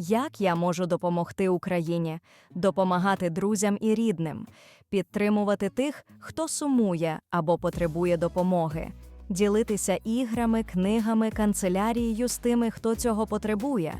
Як я можу допомогти Україні, допомагати друзям і рідним, підтримувати тих, хто сумує або потребує допомоги, ділитися іграми, книгами, канцелярією з тими, хто цього потребує,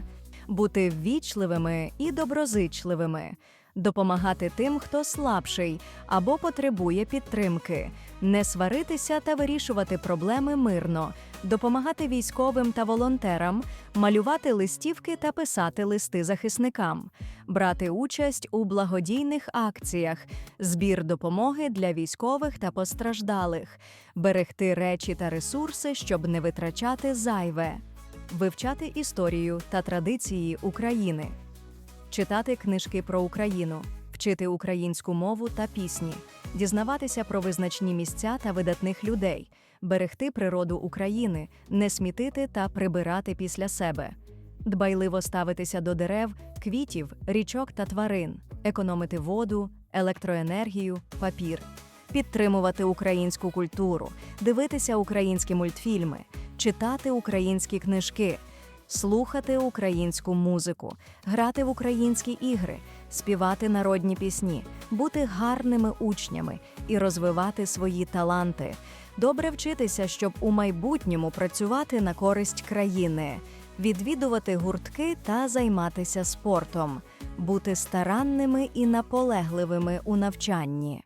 бути ввічливими і доброзичливими, допомагати тим, хто слабший або потребує підтримки, не сваритися та вирішувати проблеми мирно, допомагати військовим та волонтерам, малювати листівки та писати листи захисникам, брати участь у благодійних акціях, збір допомоги для військових та постраждалих, берегти речі та ресурси, щоб не витрачати зайве, вивчати історію та традиції України, читати книжки про Україну, вчити українську мову та пісні, дізнаватися про визначні місця та видатних людей, берегти природу України, не смітити та прибирати після себе, дбайливо ставитися до дерев, квітів, річок та тварин, економити воду, електроенергію, папір, підтримувати українську культуру, дивитися українські мультфільми, читати українські книжки. Слухати українську музику, грати в українські ігри, співати народні пісні, бути гарними учнями і розвивати свої таланти, добре вчитися, щоб у майбутньому працювати на користь країни, відвідувати гуртки та займатися спортом, бути старанними і наполегливими у навчанні.